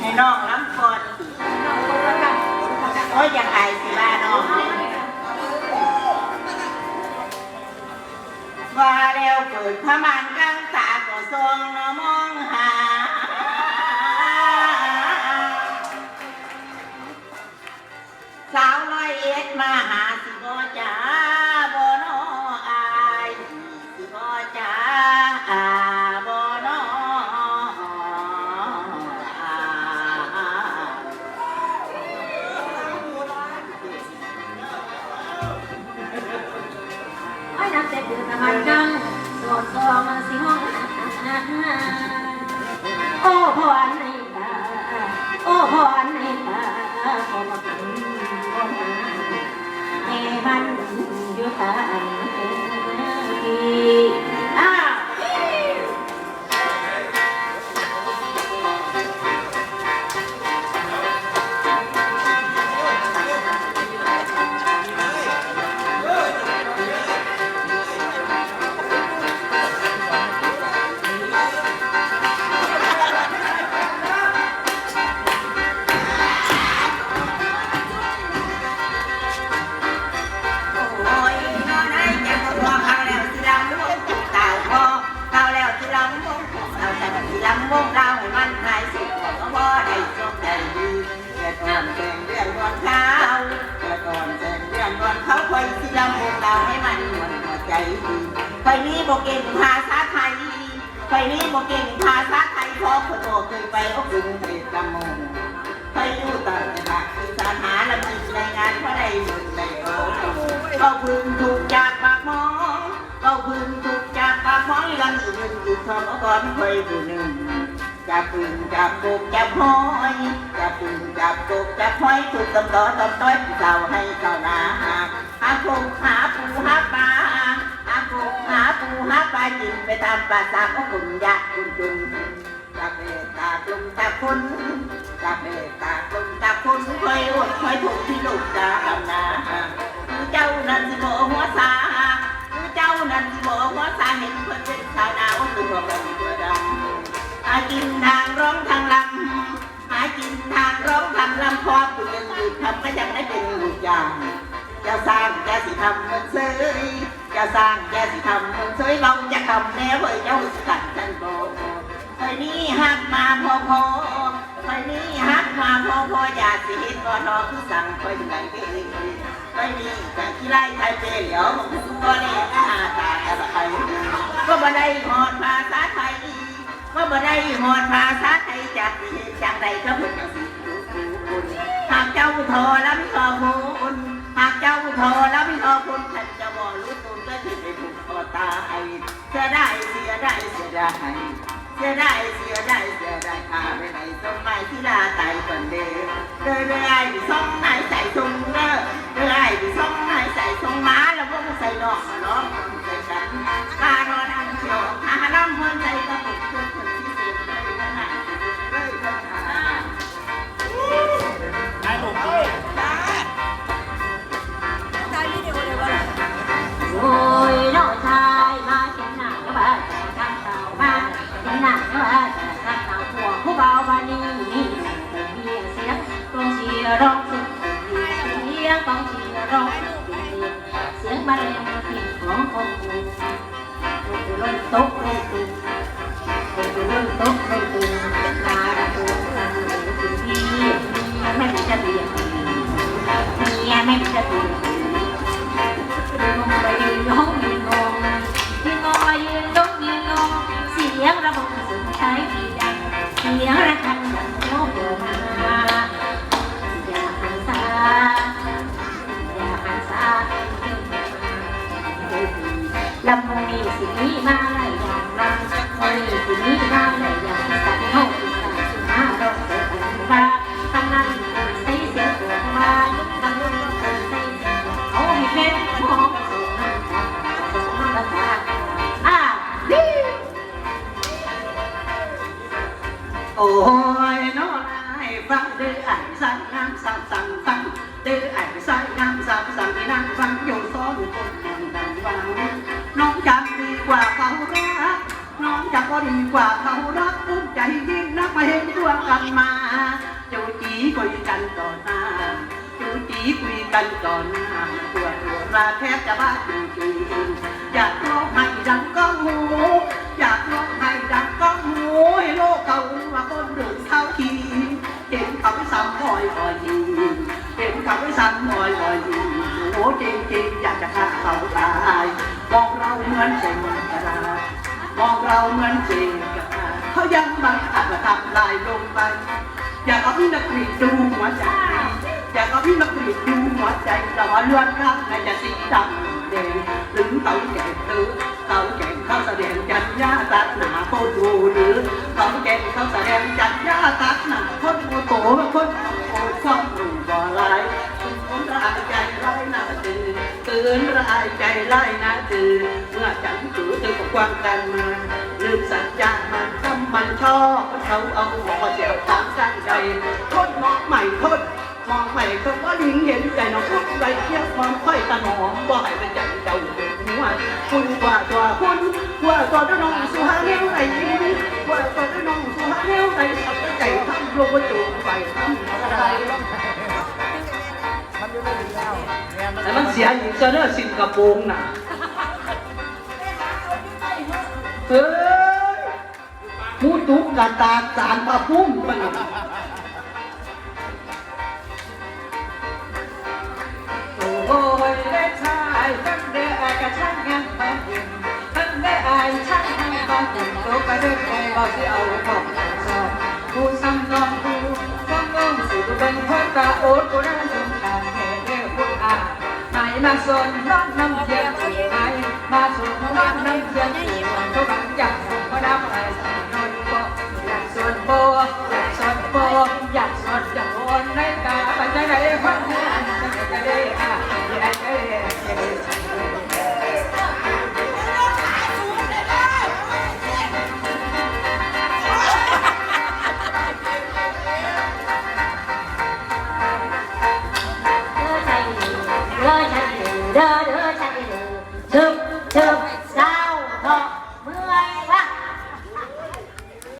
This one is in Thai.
ให้น้องล้ำก่อนโอ้ยยังไงสิบ้าน้องว่าแล้วเปิดพมานกลางตาก็ทรงน้มองหาสาวร้อยเอ็ดมาหาสิ นักแต่เดือนมันกังสดดซองมาสิห้องโอ้พรในตาโอ้พรในตาขอมาถึงบ่มาให้มันอยู่ตาอ้ คอยสิลำวงเราให้มันนวลหัวใจดีคอยนี้บ่เก่งภาษาไทยคอยนี้บ่เก่งภาษาไทยพราะคนโตเคยไปอบรมเทศกรรมงไปอยู่ต่างจังหวัดคือสาหาละมีรายงานเพราะได้หมดได้โอ้ก็พึงถูกจากปากมองก็พึงถูกจากปากมองลันอื่นอยู่ทอมก่อนเคยผู้หนึ่ง จับปืนจับกบจับหอยจับปืนจับกบจับหอยถูกตำต่อตำต้อยเจ้าให้เจ้านาหาหาคงหาปูหาปลาหาคงหาปูหาปลากินไปตามปลาสาก็คุณยะคุณจุนตาเบตากลุงตาคุณตาเบตากลุงตาคุณคอยอดคอยถูกที่ลูกตาดำนาคือเจ้านั่นสิบ่หัวสาคือเจ้านั่นสิบ่หัวสาเห็นคนเป็นชาวนาว่าตัวกันตัวดำหา กินทางร้องทางลำหากินทางร้องทางลำพอคุณยังหยุดทำก็ยังได้เป็นลูกยาง จะสร้างจะสิทำมันเสยจะสร้างจะสิทำมันเสยเราจะทำแน่เว้ยเจ้าสิขัดจันโตไปนี้ฮักมาพอพอไปนี้ฮักมาพอพออยากสิเห็นบ่ทอคือสั่งไปไหนไปไปนี้แต่ที่ไรไทยเปเหลียวมันคือบ่ได้หน้าตาแต่ไทยก็บ่ได้หอดภาษาไทย ก็บ่ได้หอดภาษาไทยจากสิเห็นจากใดก็เพิ่นจังสิหากเจ้าทอลำทอคุณหากเจ้าทอลำทอคุณท่านจะบ่รู้ตุนก็ที่ไปถูกคอตายเสียได้เสียได้เสียได้เสียได้เสียได้เสียได้พาไปไหนต้นไม้ที่ลาตายก่อนเด้อเด้อเด้อไอ้ดิซ่องไหนใส่ทรงเด้อเด้อไอ้ดิซ่องไหนใส่ทรงม้าแล้วพวกใส่ดอกมา ดู ลำมณีสินี้มาหลายอย่างลำมณีสิมี ดีกว่าเขารักน้องดีกว่าเขารักภูมิใจยิ่งนักมาเห็นตัวกันมาเจ้าจีคุยกันต่อหน้าเจ้าจีคุยกันต่อหน้าตัวตัวราแทบจะบ้าจริงๆอยากร้องให้ดังก้องหูอยากร้องให้ดังก้องหูให้โลกเขาว่าคนหนึ่งเท่าทีเห็นเขาไปซ้ำคอยคอยยิงเห็นเขาไปซ้ำคอยคอยยิงโอ้จริงๆอยากจะฆ่าเขาตายมองเราเหมือนเศษกระดาษ มองเราเหมือนเศษกระดาษเขายังบังอาจมาทำลายลงไป อยากเอาพี่นักกรีดดูหัวใจ อยากเอาพี่นักกรีดดูหัวใจแต่ว่าเลือดข้างในจะสีดำแดงหรือเต่าแก่หรือเต่าแก่เข้าแสดงจันยาตัดหนาโคตรดูหรือเต่าแก่เข้าแสดงจันยาตัดหนาโคตรโตโคตคนโอ้ชอบดูบ่ลายคนร้ายใจร้ายหน้าตื่นตื่นร้ายใจร้ายหน้าตื่น ถือเธอก็กวางกันมาลืมสัญญามันทำมันชอบเขาเอาหัวเสียวตามกันใจคนมองใหม่คนมองใหม่ก็ว่าลิงเห็นใจน้องคนไรเทียวความค่อยตาหนอมบ่ให้เป็นใจเจ้าหัวคุณว่าตัวคุณว่าตัวน้องสุฮาเลี้ยวไหนว่าตัวน้องสุฮาเลี้ยวไหนสับใจทำโลกจูไปทำอะไรแต่มันเสียอีกเซอร์สิงคโปร์น่ะ เอ้ยมูตุกกะตาสารพระพุ่มปะเนี่ยโอ้ยได้ชายตั้งแต่อากาช่างงานมาเย็นตั้งแต่อายช่างงานมาเย็นโตไปด้วยใจว่าสิเอาของสอนผู้ซ้ำลองผู้ซ้ำลองสิกูเป็นคนตาโอดกูนั่งสงครามแค่เรื่องพวกอาไม่มาสนร้อนน้ำเย็นไม่มาสนร้อน